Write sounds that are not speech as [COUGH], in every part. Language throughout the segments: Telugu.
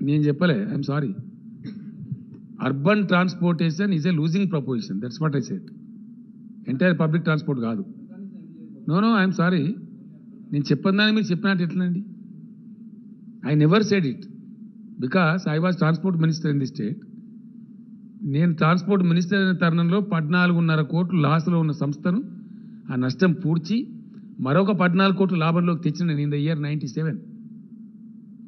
నేను చెప్పలే I'm sorry urban transportation is a losing proposition that's what I said entire public transport కాదు. నో నో ఐఎమ్ సారీ నేను చెప్పందని మీరు చెప్పినట్టు ఎట్లండి? I never said it because I was transport minister in the state నేను ట్రాన్స్పోర్ట్ మినిస్టర్ అయిన తరుణంలో పద్నాలుగున్నర కోట్లు లాస్లో ఉన్న సంస్థను ఆ నష్టం పూడ్చి మరొక పద్నాలుగు కోట్లు లాభంలోకి తెచ్చిన నేను in the year ninety seven.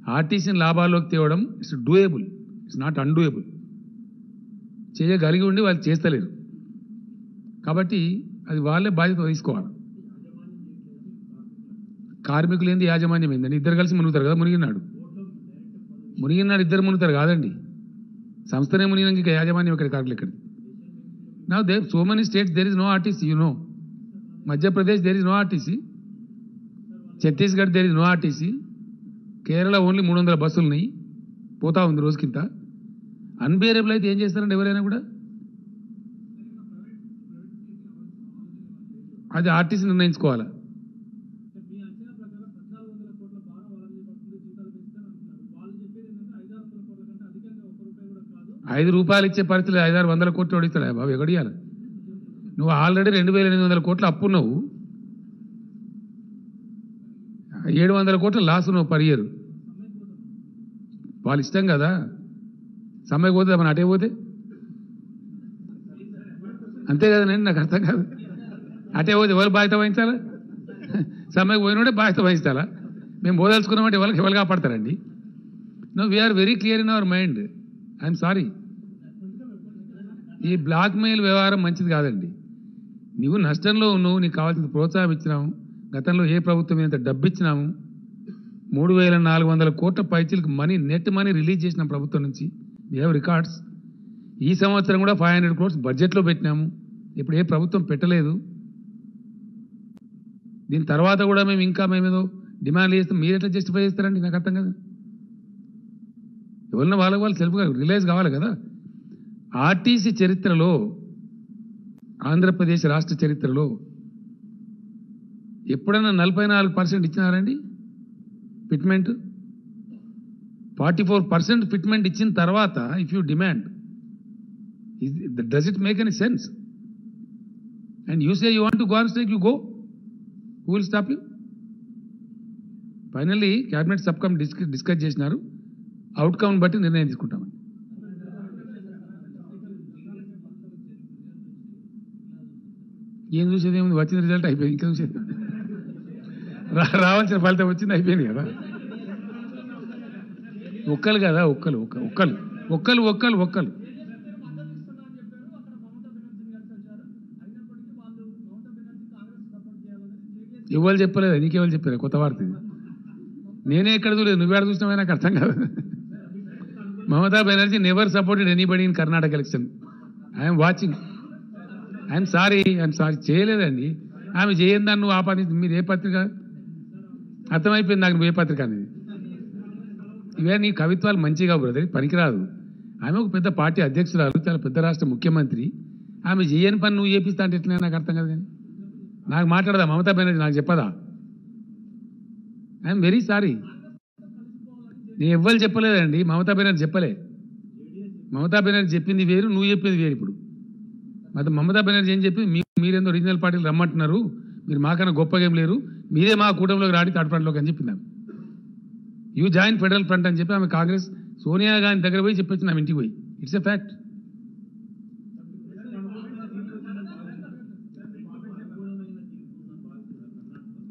ఆర్టీసీని లాభాల్లోకి తేవడం it's doable it's not undoable చేయగలిగి ఉండి వాళ్ళు చేస్తలేరు. కాబట్టి అది వాళ్ళే బాధ్యత తీసుకోవాలి. కార్మికులు ఏంది యాజమాన్యం ఏందండి ఇద్దరు కలిసి మునుగుతారు కదా మునిగినాడు. మునిగినాడు ఇద్దరు మునుగుతారు కాదండి. సంస్థనే మునిగినాక ఇంకా యాజమాన్యం ఇక్కడ కార్లు ఇక్కడ నా they so many states there is no RTC you know Madhya Pradesh there is no RTC Chhattisgarh there is no RTC Kerala only మూడు వందల బస్సులు ఉన్నాయి. పోతా ఉంది రోజుకింత. అన్బేరబుల్ అయితే ఏం చేస్తారండి ఎవరైనా కూడా? అది ఆర్టీసీ నిర్ణయించుకోవాలా? ఐదు రూపాయలు ఇచ్చే పరిస్థితి ఐదారు వందల కోట్లు అడుగుతాడా బాబు ఎగడియాలి. నువ్వు ఆల్రెడీ రెండు వేల ఎనిమిది వందల కోట్లు అప్పున్నావు ఏడు వందల కోట్లు లాస్ ఉన్నావు పర్ ఇయర్ వాళ్ళు ఇష్టం కదా? సమ్మెకి పోతే మన అటే పోతే? అంతే కదా నేను నాకు అర్థం కాదు. అటే పోతే ఎవరు బాధ్యత వహించాలా? సమ్మెకి పోయినోడే బాధ్యత వహించాలా మేము పోదలుచుకున్నామంటే ఎవరికి ఎవరు కాపాడతారండి? No we're very clear in our mind I'm sorry ఈ బ్లాక్ మెయిల్ వ్యవహారం మంచిది కాదండి. నువ్వు నష్టంలో ఉన్నావు నీకు కావాల్సిన ప్రోత్సాహం ఇచ్చినాము. గతంలో ఏ ప్రభుత్వం ఇంత డబ్బు ఇచ్చినాము మూడు వేల నాలుగు వందల కోట్ల పైచీలకు మనీ నెట్ మనీ రిలీజ్ చేసిన ప్రభుత్వం నుంచి వీ హ్యావ్ రికార్డ్స్ ఈ సంవత్సరం కూడా ఫైవ్ హండ్రెడ్ క్రోడ్స్ బడ్జెట్లో పెట్టినాము. ఇప్పుడు ఏ ప్రభుత్వం పెట్టలేదు. దీని తర్వాత కూడా మేము ఇంకా మేమేదో డిమాండ్ చేస్తాం. మీరు ఎట్లా జస్టిఫై చేస్తారండి? నాకు అర్థం కదా. ఎవరిన వాళ్ళకి వాళ్ళు సెల్ఫ్గా రిలైజ్ కావాలి కదా. ఆర్టీసీ చరిత్రలో ఆంధ్రప్రదేశ్ రాష్ట్ర చరిత్రలో ఎప్పుడైనా నలభై నాలుగు percent ఇచ్చినారండి? Fitment forty four percent fitment ఇచ్చిన తర్వాత if you demand does it make any sense and you say you want to go on strike you go who will stop you finally cabinet sub committee discuss discuss చేసినారు. అవుట్కమ్ బట్టి నిర్ణయం తీసుకుంటాం. ఏం చూసేది? ఏముంది? వచ్చిన రిజల్ట్ అయిపోయింది. ఇంకా చూసేది. రా- రావాల్సిన ఫలితం వచ్చింది అయిపోయింది కదా. ఒక్కలు కదా ఒక్కలు ఒక్క ఒక్కలు. ఒక్కలు ఒక్కలు ఒక్కలు. ఎవరు చెప్పలేదు? నీకెవరు చెప్పారు? కొత్త వార్త ఇది. నేనే ఎక్కడ చూడలేదు. నువ్వేడ చూసినావే నాకు అర్థం కాదు. Mamata Banerjee never supported anybody in Karnataka election I'm watching I'm sorry I'm sorry చేయలేదండి. ఆమె చేయందని నువ్వు ఆపాదించి మీరు ఏ పత్రిక? అర్థమైపోయింది నాకు నువ్వు ఏ పత్రిక అనేది. ఇవే నీ కవిత్వాలు మంచిగా బ్రదర్ పనికిరాదు. ఆమె ఒక పెద్ద పార్టీ అధ్యక్షురాలు చాలా పెద్ద రాష్ట్ర ముఖ్యమంత్రి. ఆమె చేయని పని నువ్వు చేపిస్తా అంటే ఎట్లా నాకు అర్థం కదా కానీ. నాకు మాట్లాడదా? మమతా బెనర్జీ నాకు చెప్పదా? ఐఎమ్ వెరీ సారీ నేను ఎవ్వరు చెప్పలేదండి. మమతా బెనర్జీ చెప్పలే. మమతా బెనర్జీ చెప్పింది వేరు నువ్వు చెప్పింది వేరు ఇప్పుడు. మరి మమతా బెనర్జీ ఏం చెప్పి మీ మీరేందో ఒరిజినల్ పార్టీలు రమ్మంటున్నారు మీరు మాకన్నా గొప్పగా ఏం లేరు మీరే మా కూటమిలోకి రాడి థర్డ్ ఫ్రంట్లోకి అని చెప్పింది ఆమె యూ జాయిన్ ఫెడరల్ ఫ్రంట్ అని చెప్పి ఆమె కాంగ్రెస్ సోనియా గాంధీ దగ్గర పోయి చెప్పొచ్చింది ఆమె ఇంటికి పోయి. ఇట్స్ ఎ ఫ్యాక్ట్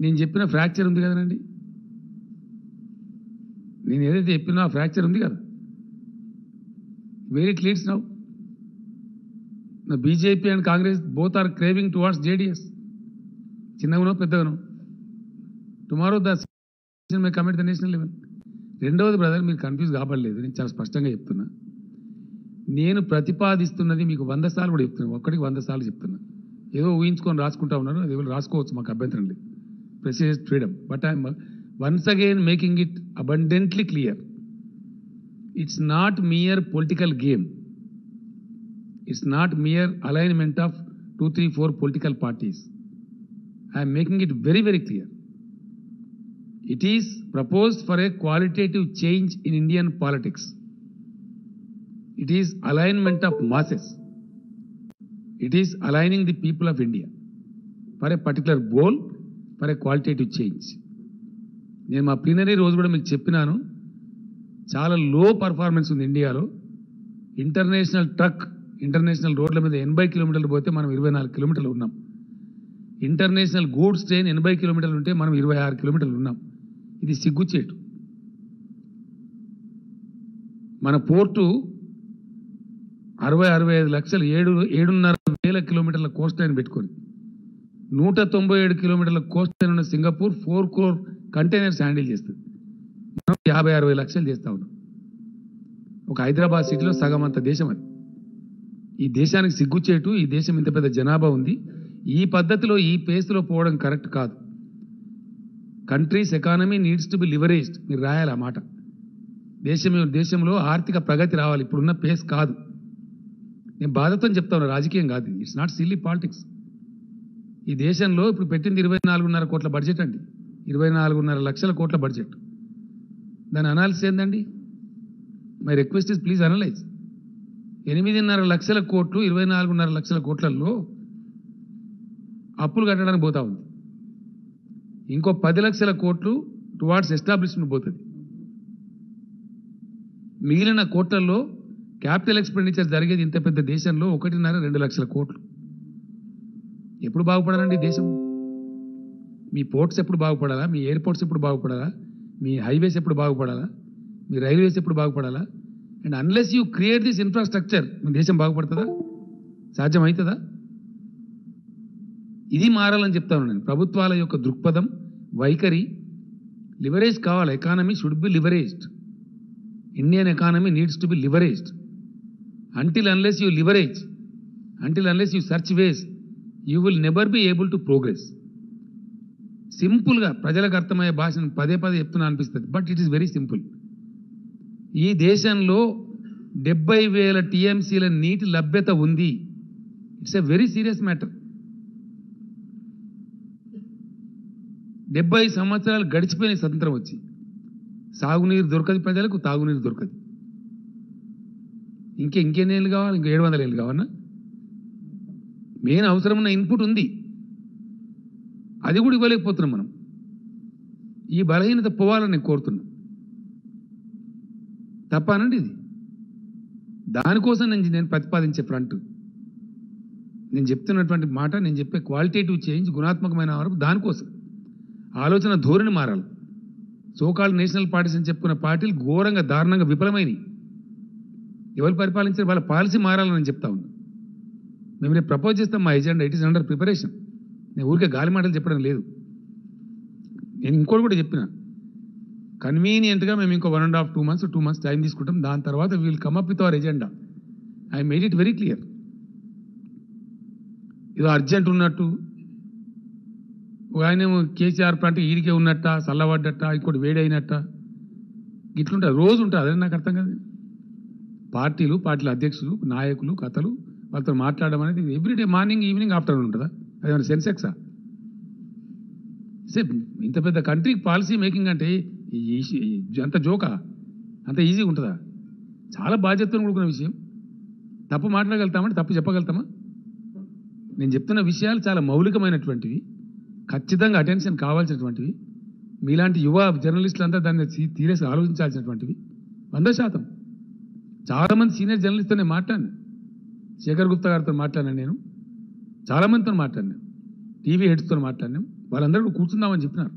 నేను చెప్పిన ఫ్రాక్చర్ ఉంది కదండి నేను ఏదైతే చెప్పినా ఆ ఫ్రాక్చర్ ఉంది కదా. Very clear now BJP and Congress both are craving towards JDS చిన్నగానో పెద్దగానో tomorrow they may commit the national level రెండవది బ్రదర్ మీరు కన్ఫ్యూజ్ కాబడలేదు నేను చాలా స్పష్టంగా చెప్తున్నా. నేను ప్రతిపాదిస్తున్నది మీకు వంద సార్లు కూడా చెప్తున్నాను ఒక్కడికి వంద సార్లు చెప్తున్నా. ఏదో ఊహించుకొని రాసుకుంటా ఉన్నారు అది ఎవరు రాసుకోవచ్చు మాకు అభ్యంతరం లేదు. President freedom but I'm once again making it abundantly clear it's not mere political game it's not mere alignment of two three four political parties I'm making it very very clear it is proposed for a qualitative change in Indian politics it is alignment of masses it is aligning the people of India for a particular goal for a qualitative change నేను మా ప్రీనరీ రోజు కూడా మీకు చెప్పినాను. చాలా లో పర్ఫార్మెన్స్ ఉంది ఇండియాలో ఇంటర్నేషనల్ ట్రక్ ఇంటర్నేషనల్ రోడ్ల మీద ఎనభై కిలోమీటర్లు పోతే మనం ఇరవై నాలుగు కిలోమీటర్లు ఉన్నాం. ఇంటర్నేషనల్ గూడ్స్ ట్రైన్ ఎనభై కిలోమీటర్లు ఉంటే మనం ఇరవై ఆరు కిలోమీటర్లు ఉన్నాం. ఇది సిగ్గుచేటు. మన పోర్టు అరవై అరవై ఐదు లక్షలు ఏడు ఏడున్నర వేల కిలోమీటర్ల కోస్ట్ లైన్ పెట్టుకొని నూట తొంభై ఏడు కిలోమీటర్ల కోస్ట్ లైన్ ఉన్న Singapore four crore containers handle చేస్తుంది. మనం యాభై అరవై లక్షలు చేస్తా ఉన్నాం. ఒక హైదరాబాద్ సిటీలో సగం అంత దేశం అది. ఈ దేశానికి సిగ్గుచేటు ఈ దేశం ఇంత పెద్ద జనాభా ఉంది. ఈ పద్ధతిలో ఈ పేస్లో పోవడం కరెక్ట్ కాదు. Country's economy needs to be leveraged మీరు రాయాలి ఆ మాట. దేశం దేశంలో ఆర్థిక ప్రగతి రావాలి. ఇప్పుడున్న పేస్ కాదు. నేను బాధతో చెప్తాను రాజకీయం కాదు ఇట్స్ నాట్ సిల్లీ పాలిటిక్స్ ఈ దేశంలో ఇప్పుడు పెట్టింది ఇరవై నాలుగున్నర కోట్ల బడ్జెట్ అండి. ఇరవై నాలుగున్నర లక్షల కోట్ల బడ్జెట్ దాని అనాలిసిస్ ఏందండి? My request is please analyse ఎనిమిదిన్నర లక్షల కోట్లు ఇరవై నాలుగున్నర లక్షల కోట్లలో అప్పులు కట్టడానికి పోతా ఉంది. ఇంకో పది లక్షల కోట్లు టువార్డ్స్ ఎస్టాబ్లిష్మెంట్ పోతుంది. మిగిలిన కోట్లలో క్యాపిటల్ ఎక్స్పెండిచర్ జరిగేది ఇంత పెద్ద దేశంలో ఒకటిన్నర రెండు లక్షల కోట్లు. ఎప్పుడు బాగుపడాలండి దేశం? మీ పోర్ట్స్ ఎప్పుడు బాగుపడాలా? మీ ఎయిర్పోర్ట్స్ ఎప్పుడు బాగుపడాలా? మీ హైవేస్ ఎప్పుడు బాగుపడాలా? మీ రైల్వేస్ ఎప్పుడు బాగుపడాలా? And unless you create this infrastructure మీ దేశం బాగుపడుతుందా? సాధ్యం అవుతుందా ఇది మారాలని చెప్తాను నేను. ప్రభుత్వాల యొక్క దృక్పథం వైఖరి లివరేజ్ కావాలి. Economy should be leveraged Indian economy needs to be leveraged until unless you leverage until unless you search ways you will never be able to progress సింపుల్గా ప్రజలకు అర్థమయ్యే భాషను పదే పదే చెప్తున్నా అనిపిస్తుంది but it is very simple ఈ దేశంలో డెబ్బై వేల టీఎంసీల నీటి లభ్యత ఉంది. It's a very serious matter డెబ్బై సంవత్సరాలు గడిచిపోయిన స్వతంత్రం వచ్చి సాగునీరు దొరకదు ప్రజలకు తాగునీరు దొరకదు. ఇంకా ఇంకెన్ని ఏళ్ళు కావాలి? ఇంకా ఏడు వందల ఏళ్ళు కావాలన్నా? మెయిన్ అవసరమైన ఇన్పుట్ ఉంది. అది కూడా ఇవ్వలేకపోతున్నాం మనం. ఈ బలహీనత పోవాలని నేను తప్పనండి ఇది. దానికోసం నేను నేను ప్రతిపాదించే ఫ్రంట్ నేను చెప్తున్నటువంటి మాట నేను చెప్పే క్వాలిటేటివ్ చేంజ్ గుణాత్మకమైన వరకు దానికోసం. ఆలోచన ధోరణి మారాలి. సోకాల్ నేషనల్ పార్టీస్ అని చెప్పుకున్న పార్టీలు ఘోరంగా దారుణంగా విఫలమైనవి. ఎవరు పరిపాలించారు? వాళ్ళ పాలసీ మారాలని నేను చెప్తా ఉన్నా. మేము రేపు ప్రపోజ్ చేస్తాం మా agenda it is under preparation నేను ఊరికే గాలి మాటలు చెప్పడం లేదు. నేను ఇంకోటి కూడా చెప్పిన. కన్వీనియంట్గా మేము ఇంకో one and half two months two months time తీసుకుంటాం. దాని తర్వాత we'll come up with our agenda I made it very clear ఏదో అర్జెంట్ ఉన్నట్టు. ఒక ఆయన ఏమో కేసీఆర్ ప్లాంట్ ఈడికే ఉన్నట్ట చల్లబడ్డట్ట ఇంకోటి వేడి అయినట్ట ఇట్లుంటుంది రోజు ఉంటుంది. అదే నాకు అర్థం కాదు. పార్టీలు పార్టీల అధ్యక్షులు నాయకులు కథలు వాళ్ళతో మాట్లాడడం అనేది ఎవ్రీడే మార్నింగ్ ఈవినింగ్ ఆఫ్టర్నూన్ ఉంటుందా? అదేమైనా సెన్సెక్సా సే ఇంత పెద్ద కంట్రీ పాలసీ మేకింగ్ అంటే అంత జోకా? అంత ఈజీగా ఉంటుందా? చాలా బాధ్యతను కూడుకున్న విషయం. తప్పు మాట్లాడగలుగుతామంటే తప్పు చెప్పగలుగుతామా? నేను చెప్తున్న విషయాలు చాలా మౌలికమైనటువంటివి. ఖచ్చితంగా అటెన్షన్ కావాల్సినటువంటివి. మీలాంటి యువ జర్నలిస్టులంతా దాన్ని తీరేసి ఆలోచించాల్సినటువంటివి. వంద శాతం. చాలామంది సీనియర్ జర్నలిస్ట్తో నేను మాట్లాడినా. శేఖర్ గుప్తా గారితో మాట్లాడాను నేను. చాలామందితో మాట్లాడినా. టీవీ హెడ్స్తో మాట్లాడినాం. వాళ్ళందరూ కూడా కూర్చుందామని చెప్పినారు.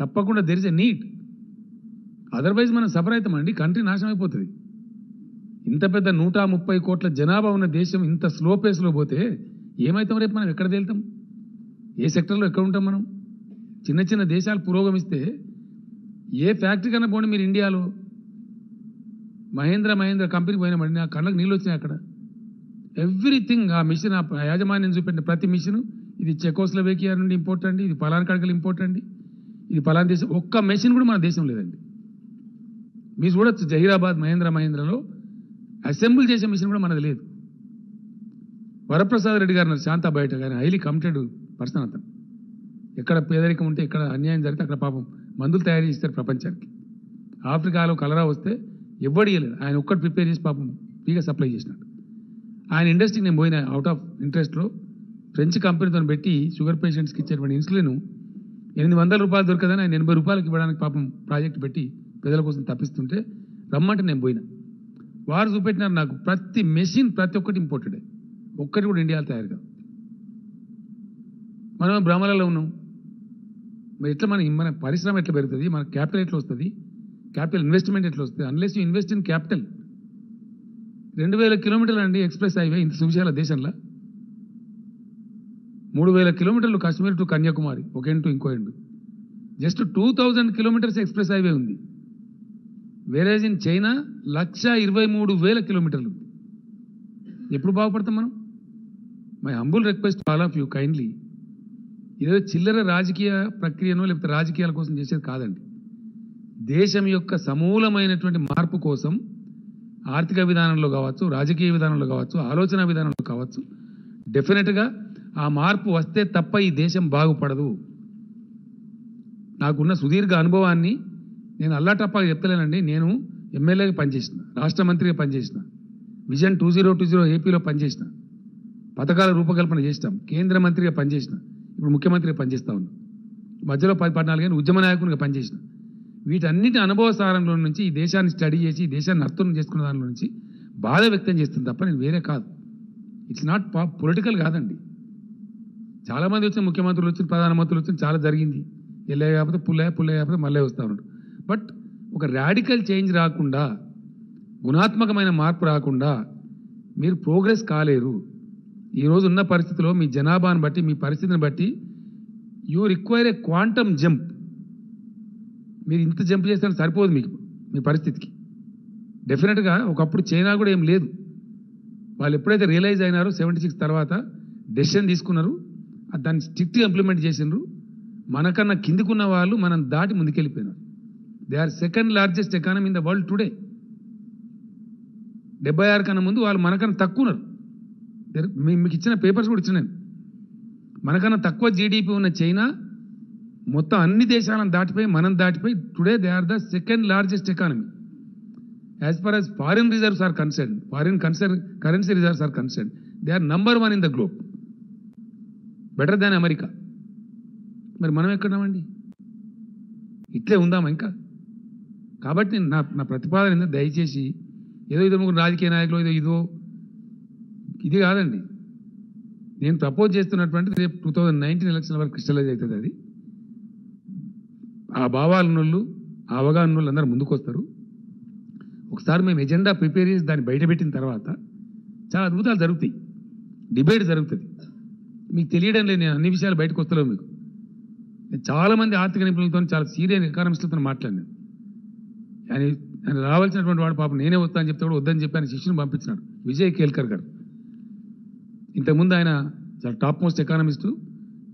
తప్పకుండా దెర్ ఇస్ ఎ అదర్వైజ్ మనం సఫర్ అవుతామండి కంట్రీ నాశనం అయిపోతుంది. ఇంత పెద్ద నూట ముప్పై కోట్ల జనాభా ఉన్న దేశం ఇంత స్లో పేస్లో పోతే ఏమవుతాం రేపు మనం ఎక్కడ తేలుతాం? ఏ సెక్టర్లో ఎక్కడ ఉంటాం మనం? చిన్న చిన్న దేశాలు పురోగమిస్తే ఏ ఫ్యాక్టరీ కన్నా పోండి మీరు ఇండియాలో? మహేంద్ర మహేంద్ర కంపెనీ పోయినామండి నా కళ్ళకు నీళ్ళు వచ్చినాయి అక్కడ. ఎవ్రీథింగ్ ఆ మిషన్ ఆ యాజమాన్యం చూపెట్టిన ప్రతి మిషన్ ఇది చెకోస్లవేకియా నుండి ఇంపోర్ట్ అండి ఇది పలానా కడకలు ఇంపోర్ట్ అండి. ఇది పలానా దేశం ఒక్క మెషిన్ కూడా మన దేశం లేదండి. మీరు చూడొచ్చు జహీరాబాద్ మహేంద్ర మహేంద్రలో అసెంబుల్ చేసే మిషన్ కూడా మనది లేదు. వరప్రసాద్ రెడ్డి గారు శాంత బయట గారు హైలీ కమిటెడ్ పర్సన్ అతను. ఎక్కడ పేదరికం ఉంటే ఎక్కడ అన్యాయం జరిగితే అక్కడ పాపం మందులు తయారు చేస్తారు ప్రపంచానికి. ఆఫ్రికాలో కలరా వస్తే ఎవ్వడియలేదు ఆయన ఒక్కటి ప్రిపేర్ చేసి పాపం ఫ్రీగా సప్లై చేసినాడు. ఆయన ఇండస్ట్రీకి నేను పోయిన అవుట్ ఆఫ్ ఇంట్రెస్ట్లో ఫ్రెంచ్ కంపెనీతో పెట్టి షుగర్ పేషెంట్స్కి ఇచ్చేటువంటి ఇన్సులిన్ ఎనిమిది వందల రూపాయలు దొరకదని ఆయన ఎనభై రూపాయలకి ఇవ్వడానికి పాపం ప్రాజెక్ట్ పెట్టి ప్రజల కోసం తప్పిస్తుంటే రమ్మంటే నేను పోయినా. వారు చూపెట్టినారు నాకు ప్రతి మెషిన్ ప్రతి ఒక్కటి ఇంపోర్టెడే ఒక్కటి కూడా ఇండియాలో తయారు కాదు. మనం భ్రమలలో ఉన్నాం. మరి ఎట్లా మన మన పరిశ్రమ ఎట్లా పెరుగుతుంది? మన క్యాపిటల్ ఎట్లా వస్తుంది? క్యాపిటల్ ఇన్వెస్ట్మెంట్ ఎట్లా వస్తుంది? Unless you invest in capital రెండు వేల కిలోమీటర్లు అండి ఎక్స్ప్రెస్ హైవే ఇంత సువిశాల దేశంలో. మూడు వేల కిలోమీటర్లు కాశ్మీర్ టు కన్యాకుమారి ఒక ఎండ్ టు ఇంకో end. Just two thousand kilometres express highway ఉంది. వేరేజ్ ఇన్ చైనా లక్ష ఇరవై మూడు వేల కిలోమీటర్లు. ఎప్పుడు బాగుపడతాం మనం? My humble request all of you kindly ఇదేదో చిల్లర రాజకీయ ప్రక్రియనో లేకపోతే రాజకీయాల కోసం చేసేది కాదండి. దేశం యొక్క సమూలమైనటువంటి మార్పు కోసం ఆర్థిక విధానంలో కావచ్చు రాజకీయ విధానంలో కావచ్చు ఆలోచన విధానంలో కావచ్చు డెఫినెట్గా ఆ మార్పు వస్తే తప్ప ఈ దేశం బాగుపడదు. నాకున్న సుదీర్ఘ అనుభవాన్ని నేను అల్లాటప్పగా చెప్తలేనండి. నేను ఎమ్మెల్యేగా పనిచేసిన రాష్ట్ర మంత్రిగా పనిచేసిన vision two zero two zero ఏపీలో పనిచేసిన పథకాల రూపకల్పన చేసినాం కేంద్ర మంత్రిగా పనిచేసిన ఇప్పుడు ముఖ్యమంత్రిగా పనిచేస్తా ఉన్నా. మధ్యలో పది పద్నాలుగేళ్ళు ఉద్యమ నాయకునిగా పనిచేసిన. వీటన్నిటి అనుభవ సారంలో నుంచి ఈ దేశాన్ని స్టడీ చేసి ఈ దేశాన్ని అర్థం చేసుకున్న దానిలో నుంచి బాధ వ్యక్తం చేస్తుంది తప్ప నేను వేరే కాదు. ఇట్స్ నాట్ పొలిటికల్ కాదండి. చాలామంది వచ్చిన ముఖ్యమంత్రులు వచ్చిన ప్రధానమంత్రులు వచ్చిన చాలా జరిగింది. ఎల్లే కాకపోతే పుల్లయ్య పుల్లయ్య కాకపోతే మళ్ళీ వస్తూ ఉన్నాడు. బట్ ఒక రాడికల్ చేంజ్ రాకుండా గుణాత్మకమైన మార్పు రాకుండా మీరు ప్రోగ్రెస్ కాలేరు. ఈ ఉన్న పరిస్థితిలో మీ జనాభాను బట్టి మీ పరిస్థితిని బట్టి you require a quantum jump. మీరు ఇంత జంప్ చేస్తే సరిపోదు మీకు మీ పరిస్థితికి. డెఫినెట్గా ఒకప్పుడు చైనా కూడా ఏం లేదు. వాళ్ళు ఎప్పుడైతే రియలైజ్ అయినారో సెవెంటీ సిక్స్ తర్వాత డెసిషన్ తీసుకున్నారు దాన్ని స్ట్రిక్ట్గా ఇంప్లిమెంట్ చేసిండ్రు. మనకన్నా కిందికున్న వాళ్ళు మనం దాటి ముందుకెళ్ళిపోయినారు. They are second largest economy in the world today డెబ్బై ఆరు కన్నా ముందు వాళ్ళు మనకన్నా తక్కువ ఉన్నారు. మీకు ఇచ్చిన పేపర్స్ కూడా ఇచ్చిన నేను మనకన్నా తక్కువ జీడిపి ఉన్న చైనా మొత్తం అన్ని దేశాలను దాటిపోయి మనం దాటిపోయి today they are the second largest economy as far as foreign reserves are concern foreign concern currency reserves are concern they are number one in the globe better than America మరి మనం ఎక్కడున్నామండి ఇట్లే ఉందామా ఇంకా? కాబట్టి నా నా ప్రతిపాదన దయచేసి ఏదో ఇదో ముగ్గురు రాజకీయ నాయకులు ఏదో ఇదో. ఇది కాదండి. నేను ప్రపోజ్ చేస్తున్నటువంటి రేపు టూ థౌజండ్ నైన్టీన్ ఎలక్షన్ వరకు క్రిస్టలైజ్ అవుతుంది అది. ఆ భావాలు ఆ అవగాహన అందరూ ముందుకొస్తారు. ఒకసారి మేము ఎజెండా ప్రిపేర్ చేసి దాన్ని బయటపెట్టిన తర్వాత చాలా అద్భుతాలు జరుగుతాయి. డిబేట్ జరుగుతుంది. మీకు తెలియడం లేదు నేను అన్ని విషయాలు బయటకు వస్తలేవు మీకు. నేను చాలా మంది ఆర్థిక నిపుణులతో చాలా సీరియస్ ఎకానమిస్టులతో మాట్లాడినాను. ఆయన ఆయన రావాల్సినటువంటి వాడు పాపం నేనే వస్తానని చెప్తే కూడా వద్దని చెప్పి ఆయన శిష్యుని పంపించినాడు. విజయ్ కేల్కర్ గారు. ఇంతకుముందు ఆయన చాలా top most economist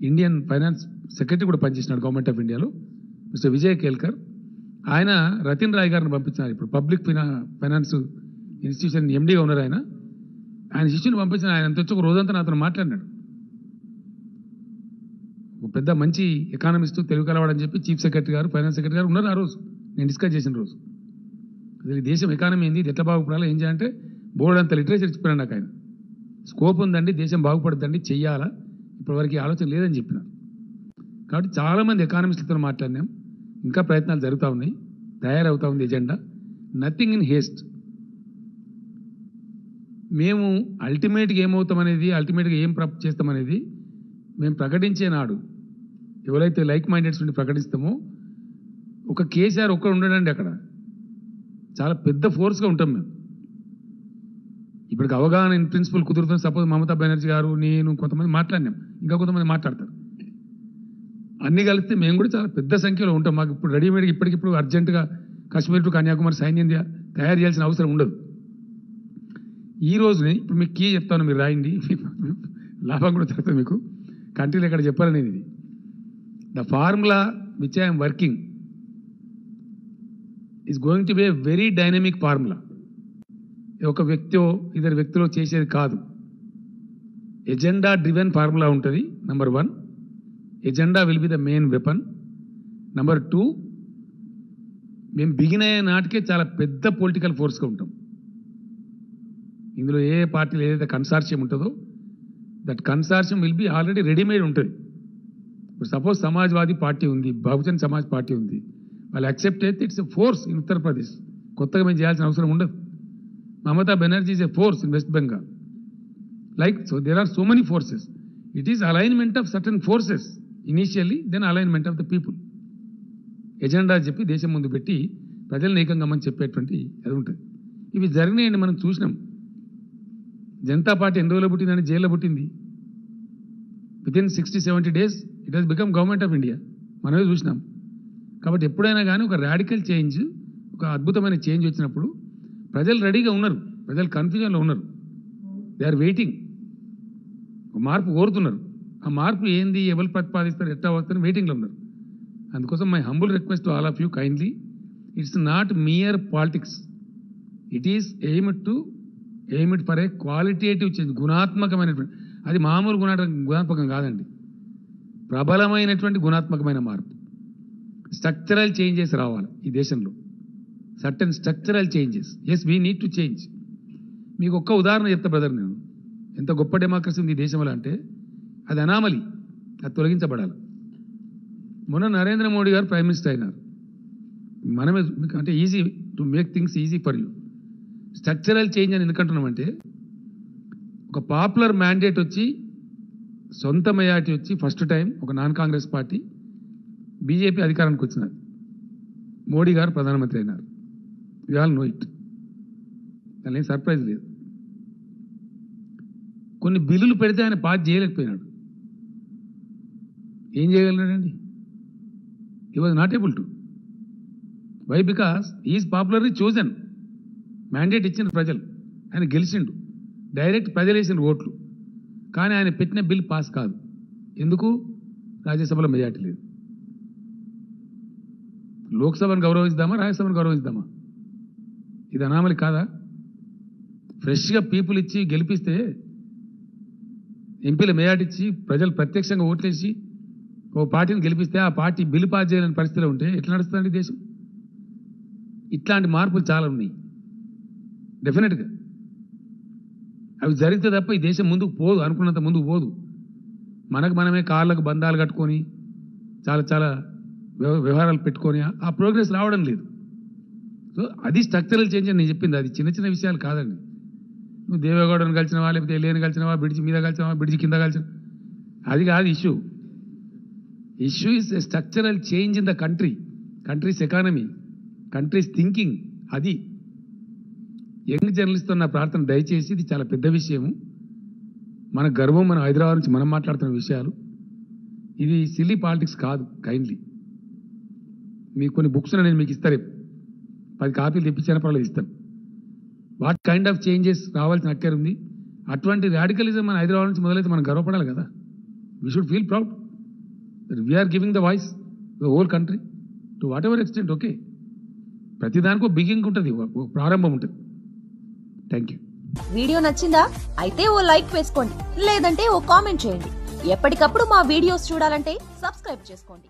Indian finance secretary కూడా పనిచేసినాడు గవర్నమెంట్ ఆఫ్ ఇండియాలో మిస్టర్ విజయ్ కేల్కర్. ఆయన రతిన్ రాయ్ గారిని పంపించినారు ఇప్పుడు. పబ్లిక్ ఫినా ఫైనాన్స్ ఇన్స్టిట్యూషన్ ఎండీగా ఉన్నారు ఆయన. ఆయన శిష్యుని పంపించిన ఆయన తెచ్చి ఒక రోజంతా నాతో మాట్లాడినాడు. ఒక పెద్ద మంచి ఎకానమిస్ట్ తెలుగు కలవాడని చెప్పి చీఫ్ సెక్రటరీ గారు ఫైనాన్స్ సెక్రటరీ గారు ఉన్నారు ఆ రోజు. నేను డిస్కస్ చేసిన రోజు. అసలు దేశం ఎకానమీ ఏంది? ఇది ఎట్లా బాగుపడాలి? ఏం చేయాలంటే బోర్డు అంత లిటరేచర్ చెప్పాడు నాకు ఆయన. స్కోప్ ఉందండి దేశం బాగుపడుతుందండి చెయ్యాలా? ఇప్పటివరకు ఆలోచన లేదని చెప్పినారు కాబట్టి చాలామంది ఎకానమిస్టులతో మాట్లాడినాం. ఇంకా ప్రయత్నాలు జరుగుతూ ఉన్నాయి. తయారవుతూ ఉంది ఎజెండా నథింగ్ ఇన్ హేస్ట్ మేము అల్టిమేట్గా ఏమవుతామనేది అల్టిమేట్గా ఏం చేస్తామనేది మేము ప్రకటించే నాడు ఎవరైతే లైక్ మైండెడ్స్ నుండి ప్రకటిస్తామో ఒక కేసీఆర్ ఒక్కడ ఉండడండి అక్కడ. చాలా పెద్ద ఫోర్స్గా ఉంటాం మేము. ఇప్పటికి అవగాహన ఇన్ ప్రిన్సిపల్ కుదురుతుంది. సపోజ్ మమతా బెనర్జీ గారు నేను కొంతమంది మాట్లాడినాం. ఇంకా కొంతమంది మాట్లాడతారు. అన్ని కలిస్తే మేము కూడా చాలా పెద్ద సంఖ్యలో ఉంటాం. మాకు ఇప్పుడు రెడీమేడ్గా ఇప్పటికిప్పుడు అర్జెంటుగా కాశ్మీర్ టు కన్యాకుమారి సైన్యం తయారు చేయాల్సిన అవసరం ఉండదు. ఈ రోజుని ఇప్పుడు మీకు కీ చెప్తాను మీరు రాయండి. [LAUGHS] లాభం కూడా చెప్తాను మీకు. కంట్రీలో ఎక్కడ చెప్పాలి నేను ఇది the formula which I'm working is going to be a very dynamic formula ఒక వ్యక్తిో ఇద్దరు వ్యక్తులు చేసేది కాదు. ఎజెండా డ్రివెన్ ఫార్ములా ఉంటుంది number one agenda will be the main weapon number two మేము బిగిన్ అయ్యే నాటికే చాలా పెద్ద పొలిటికల్ ఫోర్స్గా ఉంటాం. ఇందులో ఏ పార్టీలో ఏదైతే కన్సార్షియం ఉంటుందో that consortium will be already readymade ఉంటుంది. ఇప్పుడు సపోజ్ సమాజ్వాదీ పార్టీ ఉంది బహుజన్ సమాజ్ పార్టీ ఉంది. వాళ్ళు అక్సెప్ట్ అయితే it's a force in Uttar Pradesh కొత్తగా మేము చేయాల్సిన అవసరం ఉండదు. Mamata Banerjee is a force in West Bengal like so there are so many forces it is alignment of certain forces initially then alignment of the people agenda చెప్పి దేశం ముందు పెట్టి ప్రజలను ఏకంగమని చెప్పేటువంటి అది ఉంటుంది. ఇవి జరిగినాయండి మనం చూసినాం. జనతా పార్టీ ఎన్ని రోజులు పుట్టిందని జైల్లో పుట్టింది. Within sixty seventy days it has become government of India మనమే చూసినాం. కాబట్టి ఎప్పుడైనా కానీ ఒక రాడికల్ చేంజ్ ఒక అద్భుతమైన చేంజ్ వచ్చినప్పుడు ప్రజలు రెడీగా ఉన్నారు. ప్రజలు కన్ఫ్యూజన్లో ఉన్నారు. They are waiting. ఒక మార్పు కోరుతున్నారు. ఆ మార్పు ఏంది? ఎవరు ప్రతిపాదిస్తారు? ఎట్లా వస్తారు? వెయిటింగ్లో ఉన్నారు. అందుకోసం my humble request all of you kindly it's not mere politics. It is aimed to aimed for a qualitative change గుణాత్మకమైనటువంటి అది మామూలు గుణ గుణాత్మకం కాదండి. ప్రబలమైనటువంటి గుణాత్మకమైన మార్పు. స్ట్రక్చరల్ చేంజెస్ రావాలి ఈ దేశంలో. Certain structural changes as we need to change మీకు ఒక్క ఉదాహరణ చెప్తా బ్రదర్ నేను. ఎంత గొప్ప డెమోక్రసీ ఉంది ఈ దేశంలో అంటే అది అనామలి. అది తొలగించబడాలి. మొన్న నరేంద్ర మోడీ గారు ప్రైమ్ మినిస్టర్ అయినారు. మనమే మీకు అంటే easy to make things easy for you structural change అని ఎందుకంటున్నామంటే ఒక పాపులర్ మ్యాండేట్ వచ్చి సొంత మెజార్టీ వచ్చి ఫస్ట్ టైం ఒక నాన్ కాంగ్రెస్ పార్టీ బీజేపీ అధికారానికి వచ్చినారు మోడీ గారు ప్రధానమంత్రి అయినారు. You all know it. దాని సర్ప్రైజ్ లేదు. కొన్ని బిల్లులు పెడితే ఆయన పాస్ చేయలేకపోయినాడు. ఏం చేయగలిగాడండి? ఈ was not able to why because is popularly chosen mandate ఇచ్చిన ప్రజలు. ఆయన గెలిచిండు. డైరెక్ట్ ప్రజలేసిన ఓట్లు. కానీ ఆయన పెట్టిన బిల్ పాస్ కాదు. ఎందుకు? రాజ్యసభలో మెజార్టీ లేదు. లోక్సభను గౌరవిద్దామా రాజ్యసభను గౌరవిద్దామా? ఇది అనామలి కాదా? ఫ్రెష్గా పీపుల్ ఇచ్చి గెలిపిస్తే ఎంపీల మేయాటిచ్చి ఇచ్చి ప్రజలు ప్రత్యక్షంగా ఓట్లేసి ఓ పార్టీని గెలిపిస్తే ఆ పార్టీ బిల్లు పాస్ చేయలేని పరిస్థితిలో ఉంటే ఎట్లా నడుస్తుందండి దేశం? ఇట్లాంటి మార్పులు చాలా ఉన్నాయి. డెఫినెట్గా అవి జరిగితే తప్ప ఈ దేశం ముందుకు పోదు అనుకున్నంత ముందుకు పోదు. మనకు మనమే కార్లకు బంధాలు కట్టుకొని చాలా చాలా వ్యవహారాలు పెట్టుకొని ఆ- ప్రోగ్రెస్ రావడం లేదు. సో అది స్ట్రక్చరల్ చేంజ్ అని నేను చెప్పింది. అది చిన్న చిన్న విషయాలు కాదండి. నువ్వు దేవేగౌడను కలిసినవా లేకపోతే ఎల్లేని కలిసినవా బిడిచి మీద కలిసినవా బిడిచి కింద కలిసిన అది కాదు issue issue is a structural change in the country country's economy country's thinking అది. యంగ్ జర్నలిస్ట్ నా ప్రార్థన దయచేసి ఇది చాలా పెద్ద విషయము. మన గర్వం మన హైదరాబాద్ నుంచి మనం మాట్లాడుతున్న విషయాలు. ఇది సిల్లీ పాలిటిక్స్ కాదు కైండ్లీ మీకు కొన్ని బుక్స్ నేను మీకు ఇస్తాను. రేపు పది కాపీలు తెప్పించాను పర్వాలేదు ఇస్తాను. వాట్ కైండ్ ఆఫ్ చేంజెస్ రావాల్సిన అక్కర్ ఉంది? అటువంటి రాడికలిజం మన హైదరాబాద్ నుంచి మొదలైతే మనం గర్వపడాలి కదా. We should feel proud we're giving the voice the whole country to whatever extent okay ప్రతిదానికి ఒక బిగింగ్ ఉంటుంది ప్రారంభం ఉంటుంది. థ్యాంక్ యూ వీడియో నచ్చిందా? అయితే ఓ లైక్ వేసుకోండి లేదంటే ఓ కామెంట్ చేయండి. ఎప్పటికప్పుడు మా వీడియోస్ చూడాలంటే సబ్స్క్రైబ్ చేసుకోండి.